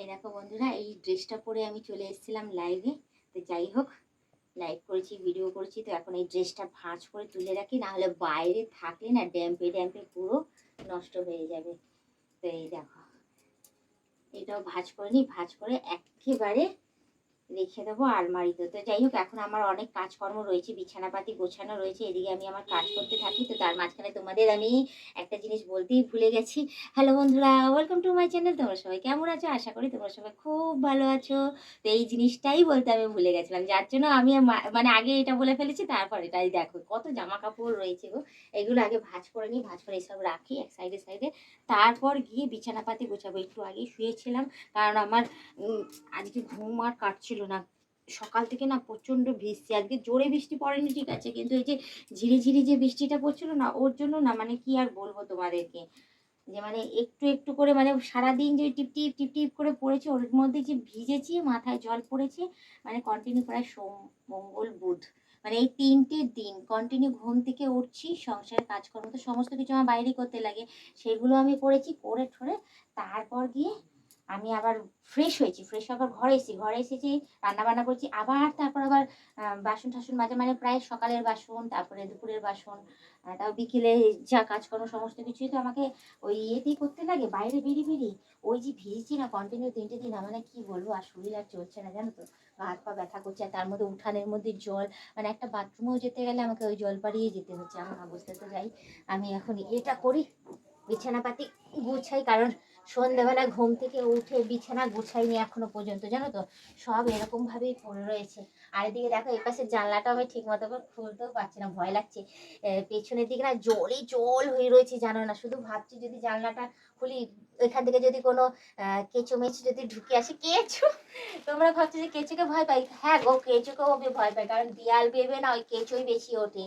এই দেখো বন্ধুরা, এই ড্রেসটা পরে আমি চলে এসেছিলাম লাইভে তো যাই হোক লাইভ করেছি ভিডিও করেছি, তো এখন এই ড্রেসটা ভাঁজ করে তুলে রাখি, না হলে বাইরে থাকলে না ড্যাম্পে ড্যাম্পে পুরো নষ্ট হয়ে যাবে। তো এই দেখো, এটাও ভাঁজ করে নিই ভাঁজ করে একেবারে রেখে দেবো আলমারিতে। তো যাই হোক, এখন আমার অনেক কাজকর্ম রয়েছে, বিছানাপাতি গোছানো রয়েছে, এদিকে আমি আমার কাজ করতে থাকি, তো তার মাঝখানে তোমাদের আমি একটা জিনিস বলতেই ভুলে গেছি। হ্যালো বন্ধুরা ওয়েলকাম টু মাই চ্যানেল তোমরা সবাই কেমন আছো? আশা করি তোমরা সবাই খুব ভালো আছো। তো এই জিনিসটাই বলতে আমি ভুলে গেছিলাম, যার জন্য আমি মানে আগে এটা বলে ফেলেছি, তারপর এটাই দেখো, কত জামা কাপড় রয়েছে গো। এগুলো আগে ভাজ করে নিই, ভাজ করে এসব রাখি এক সাইডে সাইডে তারপর গিয়ে বিছানাপাতি গোছাবো, একটু আগে শুয়েছিলাম, কারণ আমার আজকে ঘুম আর কাটছিল না। সকাল থেকে না প্রচণ্ড ভিজছি আজকে জোরে বৃষ্টি পড়েনি, ঠিক আছে? কিন্তু এই যে ঝিরিঝিরি যে বৃষ্টিটা পড়ছিল না, ওর জন্য না মানে কি আর বলব তোমাদেরকে? যে মানে একটু একটু করে মানে সারাদিন যে টিপ টিপ টিপ টিপ করে পড়েছে, ওর মধ্যে যে ভিজেছি, মাথায় জল পড়েছে মানে কন্টিনিউ প্রায় সোম, মঙ্গল, বুধ। মানে এই তিনটে দিন কন্টিনিউ ঘুম থেকে উঠছি সংসারের কাজকর্ম তো সমস্ত কিছু আমার বাইরে করতে লাগে। সেগুলো আমি করেছি, করে ঠরে তারপর গিয়ে আমি আবার ফ্রেশ হয়েছি ফ্রেশ পর ঘরে এসেছি ঘরে এসেছি রান্না বান্না করছি, আবার তারপর আবার বাসন টাসন মাজা মানে প্রায় সকালের বাসন, তারপরে দুপুরের বাসন তাও বিকেলে যা কাজকর্ম সমস্ত কিছুই তো আমাকে ওই ইয়েতেই করতে লাগে, বাইরে বেরিয়ে বেরিয়ে, ওই যে ভিজছি না কন্টিনিউ তিনটে দিন, আমার কি বলব, আর শরীর আর চলছে না, জানো তো হাত পা ব্যথা করছে, আর তার মধ্যে উঠানের মধ্যে জল মানে একটা বাথরুমেও যেতে গেলে আমাকে ওই জল পাড়িয়ে যেতে হচ্ছে, আমার অবস্থা তো যাই, আমি এখন এটা করি, বিছানাপাতি গুছাই, কারণ সন্ধ্যাবেলা ঘুম থেকে উঠে বিছানা গুছাইনি এখনও পর্যন্ত, জানো তো? সব এরকম ভাবেই পড়ে রয়েছে। আর এদিকে দেখো, এই পাশে জানলাটা আমি ঠিক মতো করে খুলতেও পারছি না, ভয় লাগছে। পেছনের দিকে না জলই জল হয়ে রয়েছে, জানো না? শুধু ভাবছি যদি জানলাটা খুলি ওইখান থেকে যদি কোনো কেঁচো মেচো যদি ঢুকে আসে, কেঁচো? তোমরা ভাবছ যে কেঁচোকে ভয় পাই? হ্যাঁ গো, কেঁচোকেও আমি ভয় পাই, কারণ দেয়াল বেবে না ওই কেঁচোই বেশি ওঠে।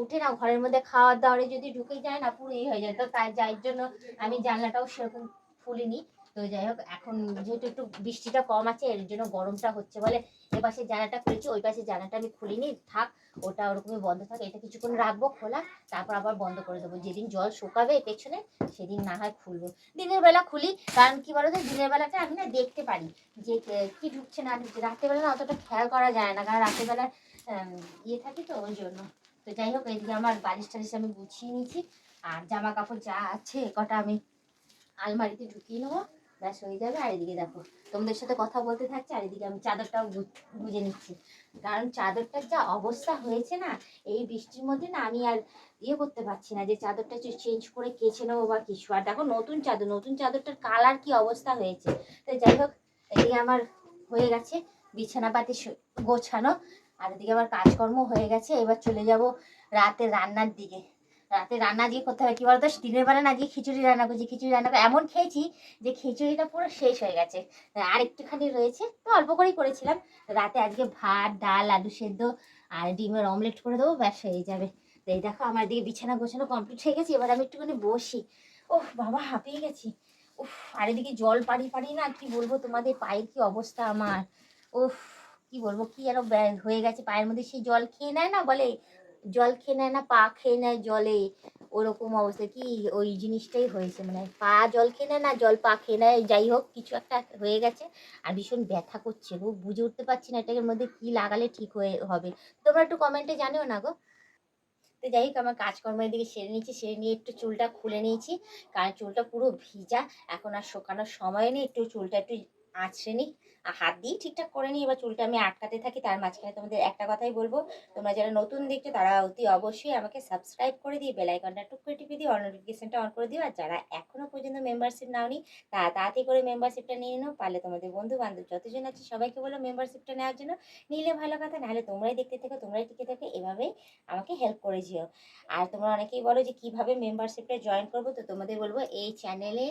উঠে না, ঘরের মধ্যে খাওয়ার দাওয়ারে যদি ঢুকে যায় না পুরো এই হয়ে যায়। তো তাই, যার জন্য আমি জানলাটাও সেরকম খুলিনি তো যাই হোক, এখন যেহেতু একটু বৃষ্টিটা কম আছে, এর জন্য গরমটা হচ্ছে বলে এ পাশে জানাটা খুলেছি, ওই পাশে জানাটা আমি খুলিনি। থাক, ওটা ওরকমই বন্ধ থাকে, এটা কিছুক্ষণ রাখব খোলা, তারপর আবার বন্ধ করে দেবো। যেদিন জল শুকাবে পেছনে, সেদিন না হয় খুলবো। দিনের বেলা খুলি, কারণ কি বলতো, দিনের বেলাটা আমি না দেখতে পারি যে কে- ঢুকছে না ঢুকছে। রাতের বেলা না অতটা খেয়াল করা যায় না, কারণ রাতের বেলা ইয়ে থাকে তো ওই জন্য। তো যাই হোক এইদিকে আমার বালিশ টালিশ আমি গুছিয়ে নিয়েছি, আর জামা কাপড় যা আছে, কটা আমি আলমারিতে ঢুকিয়ে নেব, ব্যাস হয়ে যাবে। আর এদিকে দেখো, তোমাদের সাথে কথা বলতে থাকছে, আর এদিকে আমি চাদরটাও গুজে নিচ্ছি। কারণ চাদরটার যা অবস্থা হয়েছে না, এই বৃষ্টির মধ্যে না আমি আর ইয়ে করতে পারছি না যে চাদরটা চেঞ্জ করে কেচে নেব বা কিছু। আর দেখো, নতুন চাদর, নতুন চাদরটার কালার কি অবস্থা হয়েছে। তো যাই হোক, এদিকে আমার হয়ে গেছে বিছানাপাতি গোছানো, আর এদিকে আমার কাজকর্ম হয়ে গেছে। এবার চলে যাব রাতে রান্নার দিকে। রাতে রান্না দিয়ে করতে হবে কি বলতো? দিনের বেলা না দিয়ে খিচুড়ি রান্না করছি, খিচুড়ি রান্না করে এমন খেয়েছি যে খিচুড়িটা পুরো শেষ হয়ে গেছে। আর একটুখানি রয়েছে, তো অল্প করেই করেছিলাম। রাতে আজকে ভাত, ডাল, আলু সেদ্ধ আর ডিমের অমলেট করে দেবো, ব্যাস হয়ে যাবে। এই দেখো আমার দিকে বিছানা গোছানো কমপ্লিট হয়ে গেছে, এবার আমি একটুখানি বসি। ও বাবা, হাঁপিয়ে গেছি। উফ, আর এদিকে জল পাড়ি পাড়ি না কি বলব, তোমাদের পায়ের কি অবস্থা আমার? উফ, কি বলব, কি ব্যাগ হয়ে গেছে, পায়ের মধ্যে সেই জল খেয়ে নেয় না বলে? জল খেয়ে নেয় না, পা খেয়ে নেয় জলে। ওরকম অবস্থা। কি ওই জিনিসটাই হয়েছে। মানে পা জল খেয়ে নেয় না, জল পা খেয়ে নেয়। যাই হোক, কিছু একটা হয়ে গেছে। আর ভীষণ ব্যথা করছে গো। বুঝে উঠতে পারছি না এটার মধ্যে কি লাগালে ঠিক হয়ে হবে। তোমরা একটু কমেন্টে জানিও না গো। তো যাই হোক, আমার কাজকর্ম এদিকে সেরে নিয়েছি। সেরে নিয়ে একটু চুলটা খুলে নিয়েছি। কারণ চুলটা পুরো ভিজা। এখন আর শোকানোর সময় নেই। একটু চুলটা একটু আঁচড়ে নিই। হাত দিয়ে ঠিকঠাক করে নিই, এবার চুলটা আমি আটকাতে থাকি, তার মাঝখানে তোমাদের একটা কথাই বলব। তোমরা যারা নতুন দেখছ, তারা অতি অবশ্যই আমাকে সাবস্ক্রাইব করে দিয়ে বেল আইকনটা টুক করে টিপে দিও নোটিফিকেশনটা অন করে দিও। আর যারা এখনও পর্যন্ত মেম্বারশিপ নাওনি তারা তাড়াতাড়ি করে মেম্বারশিপটা নিয়ে নাও। পারলে তোমাদের বন্ধু বান্ধব যতজন আছে, সবাইকে বলো মেম্বারশিপটা নেওয়ার জন্য। নিলে ভালো কথা, নাহলে তোমরাই দেখতে থাকো, তোমরাই টিকে থাকো, এভাবেই আমাকে হেল্প করে যেও। আর তোমরা অনেকেই বলো যে, কীভাবে মেম্বারশিপটা জয়েন করব? তো তোমাদের বলব, এই চ্যানেলে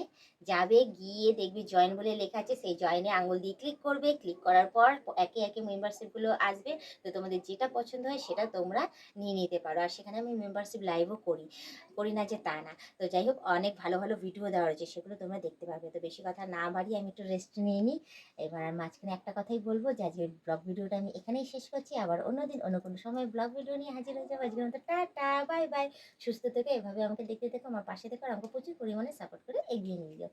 যাবে, গিয়ে দেখবি জয়েন বলে লেখা আছে, সেই জয়েনে আঙুল দিয়ে ক্লিক করবে। ক্লিক করার পর একে একে মেম্বারশিপগুলো আসবে। তো তোমাদের যেটা পছন্দ হয় সেটা তোমরা নিয়ে নিতে পারো। আর সেখানে আমি মেম্বারশিপ লাইভও করি। করি না যে তা না। তো যাই হোক, অনেক ভালো ভালো ভিডিও দেওয়া রয়েছে। সেগুলো তোমরা দেখতে পারবে। তো বেশি কথা না বাড়িয়ে আমি একটু রেস্ট নিয়ে নিই। এবার আর মাঝখানে একটা কথাই বলব যে আজকের ব্লগ ভিডিওটা আমি এখানেই শেষ করছি। আবার অন্যদিন অন্য কোনো সময় ব্লগ ভিডিও নিয়ে হাজির হয়ে যাব। আজকের মতো টাটা বাই বাই সুস্থ থেকে, এভাবে আমাকে দেখতে থেকো, আমার পাশে আর আমাকে প্রচুর পরিমাণে সাপোর্ট করে এগিয়ে নিয়ে যাও।